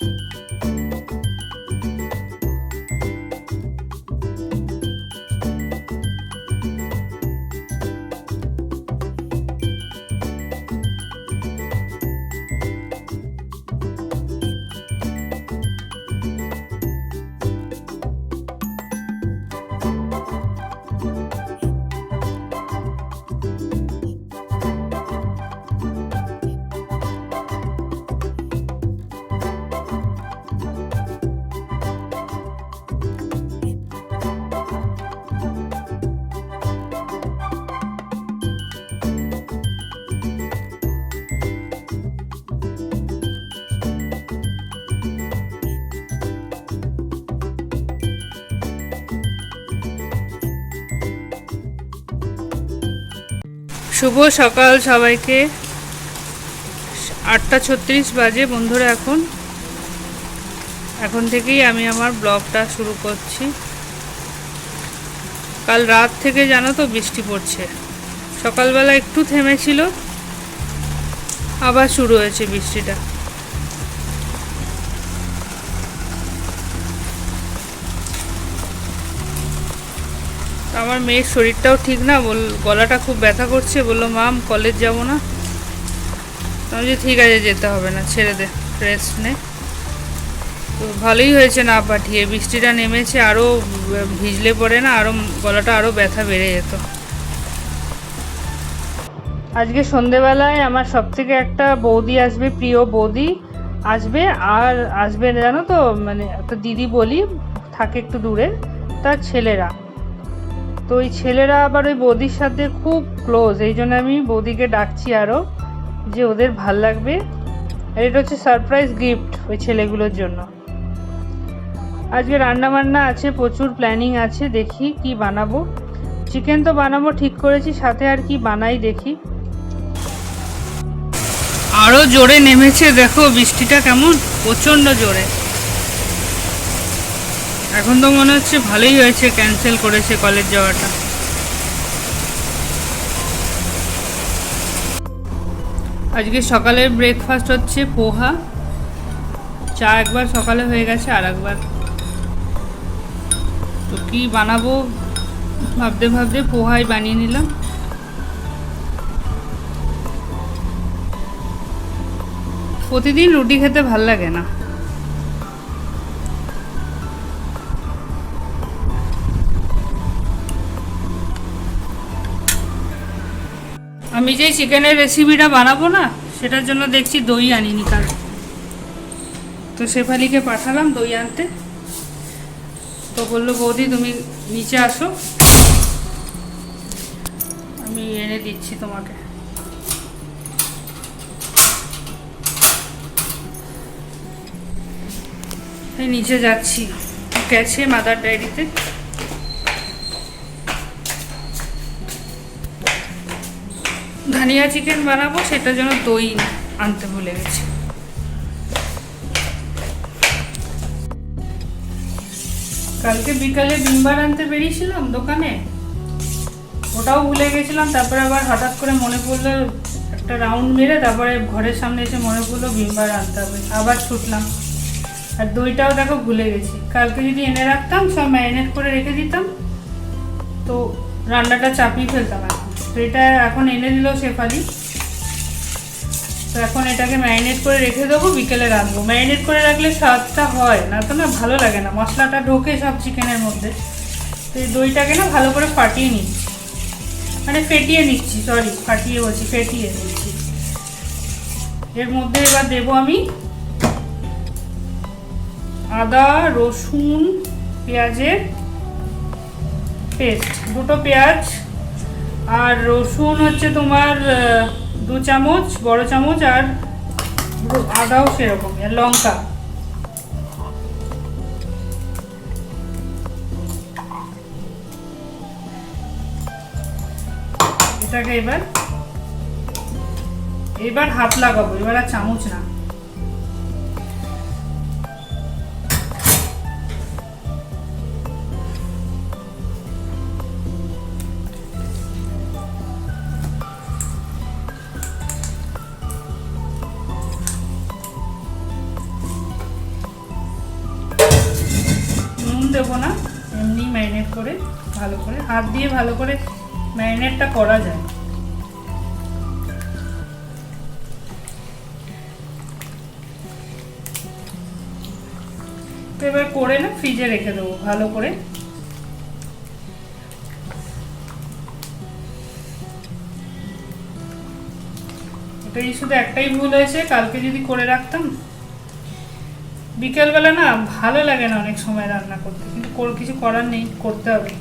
you শুভ সকাল সবাইকে। আটটা ছত্রিশ বাজে বন্ধুরা এখন। এখন থেকেই আমি আমার ব্লগটা শুরু করছি। কাল রাত থেকে জানো তো বৃষ্টি পড়ছে। সকালবেলা একটু থেমেছিল, আবার শুরু হয়েছে বৃষ্টিটা। আমার মেয়ের শরীরটাও ঠিক না, বল, গলাটা খুব ব্যথা করছে, বলল মাম কলেজ যাব না। আমি যে ঠিক আছে, যেতে হবে না, ছেড়ে দে রেস্ট নে। তো ভালোই হয়েছে না পাঠিয়ে, বৃষ্টিটা নেমেছে আরও ভিজলে পড়ে না আরও গলাটা আরও ব্যথা বেড়ে যেত। আজকে সন্ধেবেলায় আমার সব থেকে একটা বৌদি আসবে, প্রিয় বৌদি আসবে, আর আসবে জানো তো মানে একটা দিদি বলি, থাকে একটু দূরে, তার ছেলেরা। তো ওই ছেলেরা আবার ওই বৌদির সাথে খুব ক্লোজ এই জন্য আমি বৌদিকে ডাকছি আরও যে ওদের ভালো লাগবে। আর এটা হচ্ছে সারপ্রাইজ গিফট ওই ছেলেগুলোর জন্য। আজকে রান্না বান্না আছে, প্রচুর প্ল্যানিং আছে, দেখি কি বানাবো। চিকেন তো বানাবো, ঠিক করেছি, সাথে আর কি বানাই দেখি। আরও জোরে নেমেছে, দেখো বৃষ্টিটা কেমন প্রচণ্ড জোরে। এখন তো মনে হচ্ছে ভালোই হয়েছে ক্যান্সেল করেছে কলেজ যাওয়াটা। আজকে সকালের ব্রেকফাস্ট হচ্ছে পোহা। চা একবার সকালে হয়ে গেছে, আর একবার। তো কি বানাবো? ভাবতে ভাবতে পোহাই বানিয়ে নিলাম। প্রতিদিন রুটি খেতে ভালো লাগে না। আমি যেই চিকেনের রেসিপিটা বানাবো না, সেটার জন্য দেখছি দই আনিনি কাল তো শেফালিকে পাঠালাম দই আনতে। তো বলল, বৌদি, তুমি নিচে আসো। আমি এনে দিচ্ছি তোমাকে। নিচে যাচ্ছি। গেছে মাদার ডায়েরিতে ধানিয়া চিকেন বানাবো, সেটার জন্য দই আনতে ভুলে গেছি। কালকে বিকালে বিমবার আনতে বেরিয়েছিলাম দোকানে। ওটাও ভুলে গেছিলাম, তারপরে আবার হঠাৎ করে মনে পড়ল একটা রাউন্ড মেরে, তারপরে ঘরের সামনে এসে মনে পড়ল বিমবার আনতে হবে, আবার ছুটলাম। আর দইটাও দেখো ভুলে গেছি। কালকে যদি এনে রাখতাম, সব ম্যারিনেট করে রেখে দিতাম, তো রান্নাটা চাপিয়ে ফেলতাম এখন তো এটা এখন এনে দিল শেফালি। তো এখন এটাকে ম্যারিনেট করে রেখে দেবো, বিকেলে রাখব ম্যারিনেট করে রাখলে স্বাদটা হয় না তো না ভালো লাগে না। মশলাটা ঢোকে সব চিকেনের মধ্যে। তো এই দইটাকে না ভালো করে ফাটিয়ে নিচ্ছি। মানে ফেটিয়ে নিচ্ছি সরি ফাটিয়ে বলছি, ফেটিয়ে নিচ্ছি। এর মধ্যে এবার দেবো আমি আদা, রসুন, পেঁয়াজের পেস্ট। দুটো পেঁয়াজ আর রসুন হচ্ছে তোমার দু চামচ, বড় চামচ আর আদাও সেরকম, আর লঙ্কা। এটাকে এবার এবার হাত লাগাবো, এবার আর চামচ না। দেবো না, এমনি ম্যারিনেট করে ভালো করে, হাত দিয়ে ভালো করে ম্যারিনেটটা করা যায়। এবার করে না ফ্রিজে রেখে দেবো ভালো করে। এটাই শুধু একটাই ভুল হয়েছে, কালকে যদি করে রাখতাম বিকেলবেলা না ভালো লাগে না অনেক সময় রান্না করতে, কিন্তু কিছু করার নেই, করতে হবে।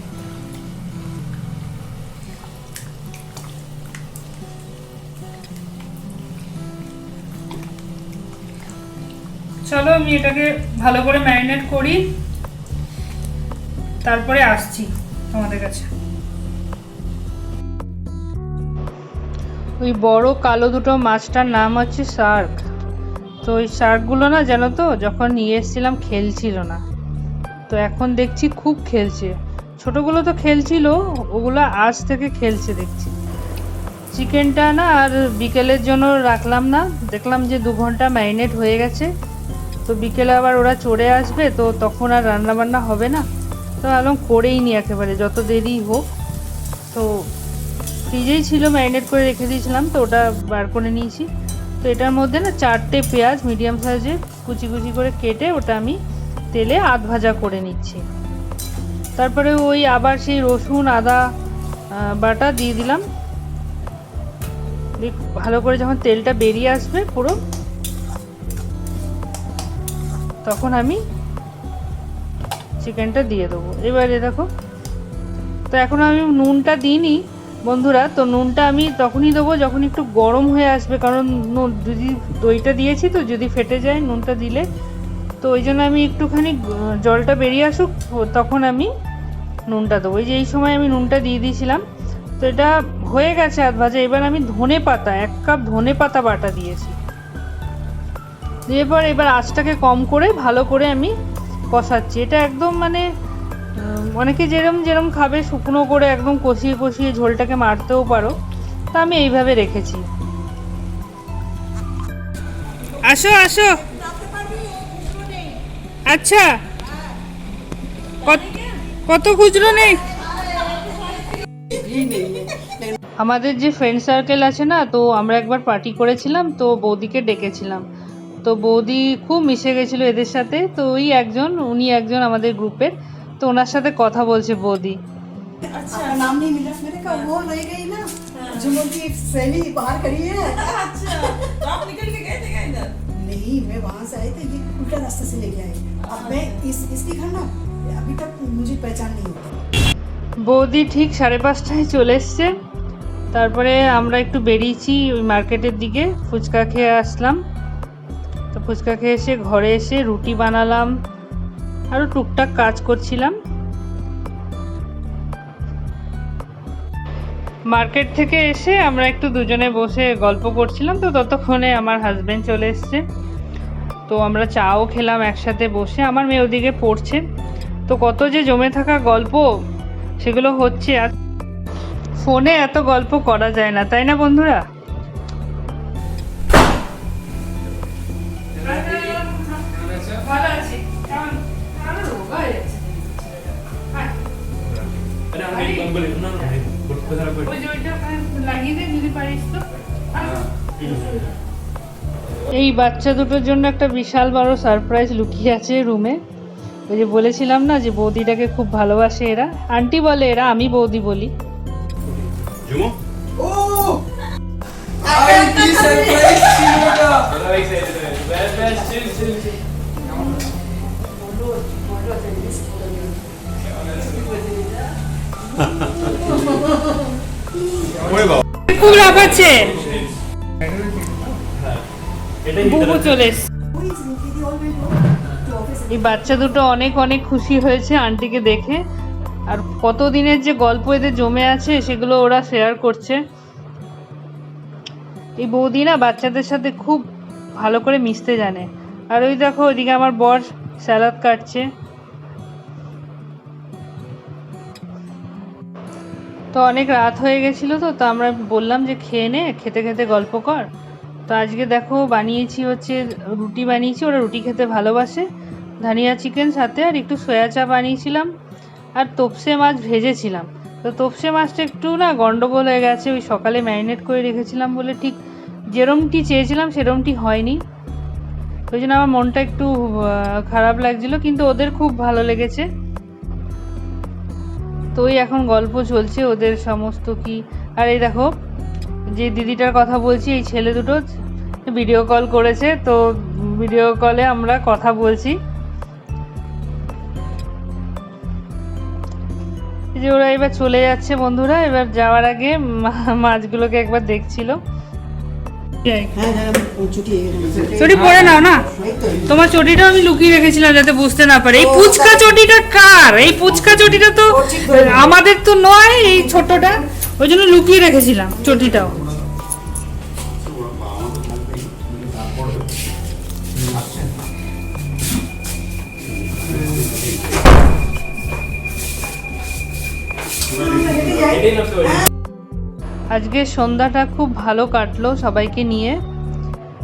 চলো আমি এটাকে ভালো করে ম্যারিনেট করি। তারপরে আসছি তোমাদের কাছে। ওই বড় কালো দুটো মাছটার নাম হচ্ছে শার্ক। তো ওই শার্কগুলো না জানো তো, যখন নিয়ে এসেছিলাম খেলছিল না। তো এখন দেখছি খুব খেলছে। ছোটগুলো তো খেলছিল, ওগুলো আজ থেকে খেলছে দেখছি। চিকেনটা না আর বিকেলের জন্য রাখলাম না। দেখলাম যে দু ঘণ্টা ম্যারিনেট হয়ে গেছে। তো বিকেলে আবার ওরা চড়ে আসবে, তো তখন আর রান্না বান্না হবে না। তো ভাবলাম করেই নি একেবারে, যত দেরি হোক। তো ফ্রিজেই ছিল, ম্যারিনেট করে রেখে দিয়েছিলাম, তো ওটা বার করে নিয়েছি। তো এটার মধ্যে না চারটে পেঁয়াজ মিডিয়াম সাইজে কুচি কুচি করে কেটে ওটা আমি তেলে আধ ভাজা করে নিচ্ছি। তারপরে ওই আবার সেই রসুন, আদা বাটা দিয়ে দিলাম। ভালো করে যখন তেলটা বেরিয়ে আসবে পুরো, তখন আমি চিকেনটা দিয়ে দেবো। এবারে দেখো, তো এখন আমি নুনটা দিইনি বন্ধুরা, তো নুনটা আমি তখনই দেবো যখন একটু গরম হয়ে আসবে, কারণ নুন যদি দইটা দিয়েছি তো, যদি ফেটে যায় নুনটা দিলে। তো ওই জন্য আমি একটুখানি জলটা বেরিয়ে আসুক তখন আমি নুনটা দেবো। এই যে এই সময় আমি নুনটা দিয়ে দিয়েছিলাম, তো এটা হয়ে গেছে আধ ভাজা। এবার আমি ধনে পাতা, এক কাপ ধনে পাতা বাটা দিয়েছি। দিয়ে পর এবার আঁচটাকে কম করে ভালো করে আমি কষাচ্ছি। এটা একদম মানে অনেকে যেরম যেরম খাবে, শুকনো করে একদম কষিয়ে কষিয়ে ঝোলটাকে মারতেও পারো। তা আমি এইভাবে রেখেছি। আসো আসো। আচ্ছা। কত- খুচরো নেই? আমাদের যে ফ্রেন্ড সার্কেল আছে না, তো আমরা একবার পার্টি করেছিলাম, তো বৌদিকে ডেকেছিলাম। তো বৌদি খুব মিশে গেছিল এদের সাথে, তো ওই একজন, উনি একজন আমাদের গ্রুপের তো ওনার সাথে কথা বলছে বৌদি आपका नाम नहीं मिला मैंने कहा वो रह गई ना झुमर की सहेली बाहर खड़ी है अच्छा तो आप निकल के गए थे क्या इधर नहीं मैं वहां से आई तो ये उल्टा रास्ते से लेके आई अब मैं इस इसके घर ना अभी तक मुझे पहचान नहीं होता বৌদি ঠিক সাড়ে পাঁচটায় চলে এসছে তারপরে আমরা একটু বেরিয়েছি ওই মার্কেটের দিকে ফুচকা খেয়ে আসলাম তো ফুচকা খেয়ে এসে ঘরে এসে রুটি বানালাম আরও টুকটাক কাজ করছিলাম। মার্কেট থেকে এসে আমরা একটু দুজনে বসে গল্প করছিলাম, তো ততক্ষণে আমার হাজব্যান্ড চলে এসছে। তো আমরা চাও খেলাম একসাথে বসে, আমার মেয়ে ওদিকে পড়ছে। তো কত যে জমে থাকা গল্প, সেগুলো হচ্ছে আর ফোনে এত গল্প করা যায় না, তাই না বন্ধুরা? এই বাচ্চা দুটোর জন্য একটা বিশাল বড় সারপ্রাইজ লুকিয়ে আছে রুমে ওই যে বলেছিলাম না যে বৌদিটাকে খুব ভালোবাসে এরা। আন্টি বলে এরা আমি বৌদি বলি। খুব। রাখাচ্ছে to office এই বাচ্চা দুটো অনেক অনেক খুশি হয়েছে আন্টিকে দেখে। আর কতদিনের যে গল্প এদের জমে আছে সেগুলো ওরা শেয়ার করছে। এই বৌদি না বাচ্চাদের সাথে খুব ভালো করে মিশতে জানে। আর ওই দেখো ওইদিকে আমার বর স্যালাদ কাটছে। তো অনেক রাত হয়ে গেছিল তো তো আমরা বললাম যে খেয়ে নে খেতে খেতে গল্প কর। তো আজকে দেখো বানিয়েছি হচ্ছে, রুটি বানিয়েছি, ওরা রুটি খেতে ভালোবাসে। ধানিয়া চিকেন সাথে আর একটু সয়া চা বানিয়েছিলাম। আর তোপসে মাছ ভেজেছিলাম। তো তোপসে মাছটা একটু না গন্ডগোল হয়ে গেছে, ওই সকালে ম্যারিনেট করে রেখেছিলাম বলে ঠিক যেরমটি চেয়েছিলাম সেরমটি হয়নি। ওই জন্য আমার মনটা একটু খারাপ লাগছিল, কিন্তু ওদের খুব ভালো লেগেছে। তো ওই এখন গল্প চলছে, ওদের সমস্ত কি। আর এই দেখো যে দিদিটার কথা বলছি এই ছেলে দুটো ভিডিও কল করেছে তো ভিডিও কলে আমরা কথা বলছি। যে ওরা এবার চলে যাচ্ছে বন্ধুরা এবার যাওয়ার আগে মা- মাছগুলোকে একবার দেখছিল। হ্যাঁ হ্যাঁ চুটি পরে নাও না? তোমার চটিটা আমি লুকিয়ে রেখেছিলাম যাতে বুঝতে না পারে। এই পুচকা চটিটা কার? এই পুচকা চটিটা তো। আমাদের তো নয় এই ছোটটা। ওই জন্য লুকিয়ে রেখেছিলাম চটিটাও। আজকে সন্ধ্যাটা খুব ভালো কাটলো সবাইকে নিয়ে।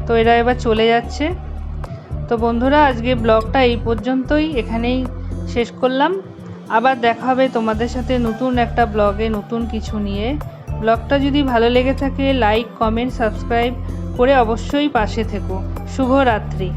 তো এরা এবার চলে যাচ্ছে। তো বন্ধুরা, আজকে ব্লগটা এই পর্যন্তই। এখানেই শেষ করলাম। আবার দেখা হবে তোমাদের সাথে নতুন একটা ব্লগে নতুন কিছু নিয়ে। ব্লগটা যদি ভালো লেগে থাকে লাইক কমেন্ট সাবস্ক্রাইব করে অবশ্যই পাশে থেকো। শুভরাত্রি।